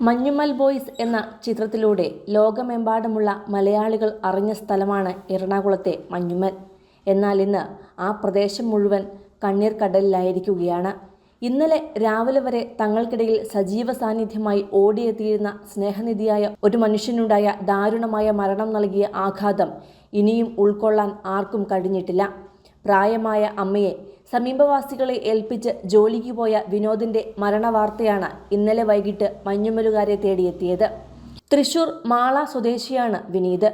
Manjummel boys എന്ന ചിത്രത്തിലൂടെ ലോകമെമ്പാടുമുള്ള മലയാളികൾ അറിഞ്ഞ സ്ഥലമാണ് എറണാകുളത്തെ മഞ്ഞുമൽ. എന്നാൽ ഇന്ന് ആ പ്രദേശം മുഴുവൻ കണ്ണീർ കടലിലായിരിക്കുകയാണ് ഇന്നലെ രാവിലെ വരെ തങ്ങൾക്കിടയിൽ സജീവ സാന്നിധ്യമായി ഓടിയെത്തിയിരുന്ന സ്നേഹനിധിയായ ഒരു മനുഷ്യനുണ്ടായ ദാരുണമായ മരണം നൽകിയ ആഘാതം ഇനിയും ഉൾക്കൊള്ളാൻ ആർക്കും കഴിഞ്ഞിട്ടില്ല. പ്രായമായ അമ്മയെ സമീപവാസികളെ ഏൽപ്പിച്ച് ജോലിക്ക് പോയ വിനോദിന്റെ മരണവാർത്തയാണ് ഇന്നലെ വൈകിട്ട് മഞ്ഞുമലുകാരെ തേടിയെത്തിയത്. തൃശൂർ മാള സ്വദേശിയാണ് വിനീത്.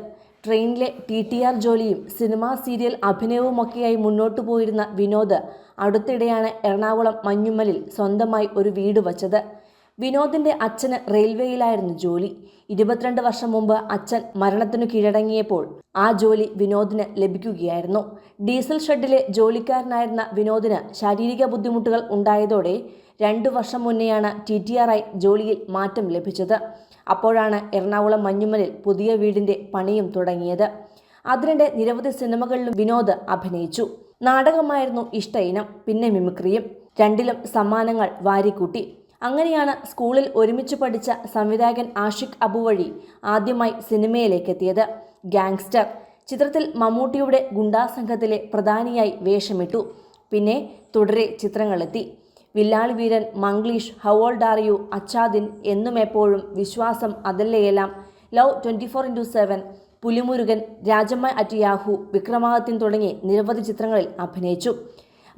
ട്രെയിനിലെ ടി ടി ആർ ജോലിയും സിനിമാ സീരിയൽ അഭിനയവുമൊക്കെയായി മുന്നോട്ടു പോയിരുന്ന വിനോദ് അടുത്തിടെയാണ് എറണാകുളം മഞ്ഞുമ്മലിൽ സ്വന്തമായി ഒരു വീട് വച്ചത്. വിനോദിന്റെ അച്ഛന് റെയിൽവേയിലായിരുന്നു ജോലി. ഇരുപത്തിരണ്ട് വർഷം മുമ്പ് അച്ഛൻ മരണത്തിനു കീഴടങ്ങിയപ്പോൾ ആ ജോലി വിനോദിന് ലഭിക്കുകയായിരുന്നു. ഡീസൽ ഷെഡിലെ ജോലിക്കാരനായിരുന്ന വിനോദിന് ശാരീരിക ബുദ്ധിമുട്ടുകൾ ഉണ്ടായതോടെ രണ്ടു വർഷം മുന്നെയാണ് ടി ടി ആറായി ജോലിയിൽ മാറ്റം ലഭിച്ചത്. അപ്പോഴാണ് എറണാകുളം മഞ്ഞുമലിൽ പുതിയ വീടിന്റെ പണിയും തുടങ്ങിയത്. അതിനിടെ നിരവധി സിനിമകളിലും വിനോദ് അഭിനയിച്ചു. നാടകമായിരുന്നു ഇഷ്ട ഇനം പിന്നെ മിമിക്രിയും. രണ്ടിലും സമ്മാനങ്ങൾ വാരിക്കൂട്ടി. അങ്ങനെയാണ് സ്കൂളിൽ ഒരുമിച്ച് പഠിച്ച സംവിധായകൻ ആഷിഖ് അബു വഴി ആദ്യമായി സിനിമയിലേക്ക് എത്തിയത് ഗാങ്സ്റ്റർ. ചിത്രത്തിൽ മമ്മൂട്ടിയുടെ ഗുണ്ടാ സംഘത്തിലെ പ്രധാനിയായി വേഷമിട്ടു. പിന്നെ തുടരെ ചിത്രങ്ങളെത്തി. Villali Veeran Manglish how old are you Acha Din Ennum Eppozhum Vishwasam Athalleyellam love twenty four into seven Pulimurugan Rajamma at Yahoo Vikramadithyan തുടങ്ങി നിരവധി ചിത്രങ്ങളിൽ അഭിനയിച്ചു.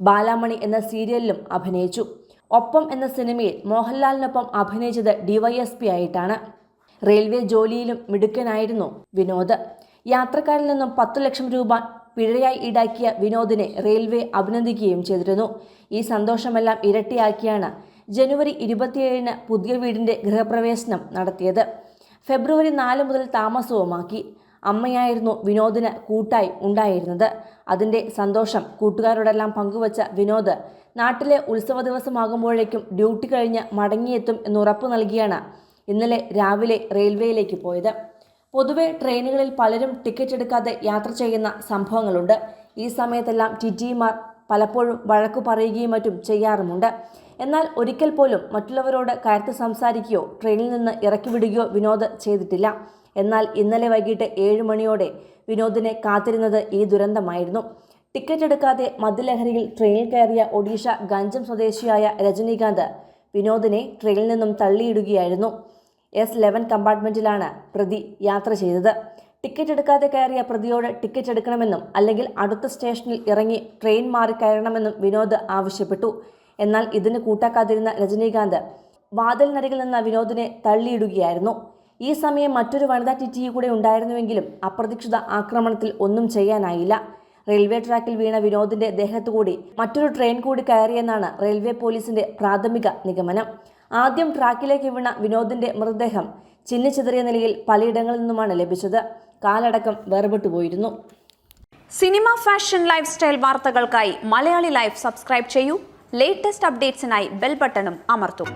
ബാലാമണി എന്ന സീരിയലിലും അഭിനയിച്ചു. ഒപ്പം എന്ന സിനിമയിൽ മോഹൻലാലിനൊപ്പം അഭിനയിച്ചത് ഡിവൈഎസ്പി ആയിട്ടാണ്. റെയിൽവേ ജോലിയിലും മിടുക്കനായിരുന്നു വിനോദ്. യാത്രക്കാരിൽ നിന്നും പത്തു ലക്ഷം രൂപ പിഴയായി ഈടാക്കിയ വിനോദിനെ റെയിൽവേ അഭിനന്ദിക്കുകയും ചെയ്തിരുന്നു. ഈ സന്തോഷമെല്ലാം ഇരട്ടിയാക്കിയാണ് ജനുവരി ഇരുപത്തിയേഴിന് പുതിയ വീടിന്റെ ഗൃഹപ്രവേശനം നടത്തിയത്. ഫെബ്രുവരി നാല് മുതൽ താമസവുമാക്കി. അമ്മയായിരുന്നു വിനോദിന് കൂട്ടായി ഉണ്ടായിരുന്നത്. അതിന്റെ സന്തോഷം കൂട്ടുകാരോടെല്ലാം പങ്കുവച്ച വിനോദ് നാട്ടിലെ ഉത്സവ ദിവസമാകുമ്പോഴേക്കും ഡ്യൂട്ടി കഴിഞ്ഞ് മടങ്ങിയെത്തും ഉറപ്പ് നൽകിയാണ് ഇന്നലെ രാവിലെ റെയിൽവേയിലേക്ക് പോയത്. പൊതുവെ ട്രെയിനുകളിൽ പലരും ടിക്കറ്റ് എടുക്കാതെ യാത്ര ചെയ്യുന്ന സംഭവങ്ങളുണ്ട്. ഈ സമയത്തെല്ലാം ടി ടിമാർ പലപ്പോഴും വഴക്കു പറയുകയും മറ്റും ചെയ്യാറുമുണ്ട്. എന്നാൽ ഒരിക്കൽ പോലും മറ്റുള്ളവരോട് കയർത്ത് സംസാരിക്കുകയോ ട്രെയിനിൽ നിന്ന് ഇറക്കി വിടുകയോ വിനോദ് ചെയ്തിട്ടില്ല. എന്നാൽ ഇന്നലെ വൈകിട്ട് ഏഴ് മണിയോടെ വിനോദിനെ കാത്തിരുന്നത് ഈ ദുരന്തമായിരുന്നു. ടിക്കറ്റ് എടുക്കാതെ മദ്യലഹരിയിൽ ട്രെയിനിൽ കയറിയ ഒഡീഷ ഗഞ്ചം സ്വദേശിയായ രജനീകാന്ത് വിനോദിനെ ട്രെയിനിൽ നിന്നും തള്ളിയിടുകയായിരുന്നു. എസ് ലെവൻ കമ്പാർട്ട്മെന്റിലാണ് പ്രതി യാത്ര ചെയ്തത്. ടിക്കറ്റ് എടുക്കാതെ കയറിയ പ്രതിയോട് ടിക്കറ്റ് എടുക്കണമെന്നും അല്ലെങ്കിൽ അടുത്ത സ്റ്റേഷനിൽ ഇറങ്ങി ട്രെയിൻ മാറി കയറണമെന്നും വിനോദ് ആവശ്യപ്പെട്ടു. എന്നാൽ ഇതിന് കൂട്ടാക്കാതിരുന്ന രജനീകാന്ത് വാതിലിനരികിൽ നിന്ന വിനോദിനെ തള്ളിയിടുകയായിരുന്നു. ഈ സമയം മറ്റൊരു വനിതാ ടി ടി കൂടെ ഉണ്ടായിരുന്നുവെങ്കിലും അപ്രതീക്ഷിത ആക്രമണത്തിൽ ഒന്നും ചെയ്യാനായില്ല. റെയിൽവേ ട്രാക്കിൽ വീണ വിനോദിന്റെ ദേഹത്തുകൂടി മറ്റൊരു ട്രെയിൻ കൂടി കയറിയെന്നാണ് റെയിൽവേ പോലീസിന്റെ പ്രാഥമിക നിഗമനം. ആദ്യം ട്രാക്കിലേക്ക് വീണ വിനോദിന്റെ മൃതദേഹം ചിന്നിച്ചിതറിയ നിലയിൽ പലയിടങ്ങളിൽ നിന്നുമാണ് ലഭിച്ചത്. കാലടക്കം വേർപെട്ടു പോയിരുന്നു. സിനിമ ഫാഷൻ ലൈഫ് സ്റ്റൈൽ വാർത്തകൾക്കായി മലയാളി ലൈഫ് സബ്സ്ക്രൈബ് ചെയ്യൂ. ലേറ്റസ്റ്റ് അപ്ഡേറ്റ്സിനായി ബെൽ ബട്ടണും അമർത്തും.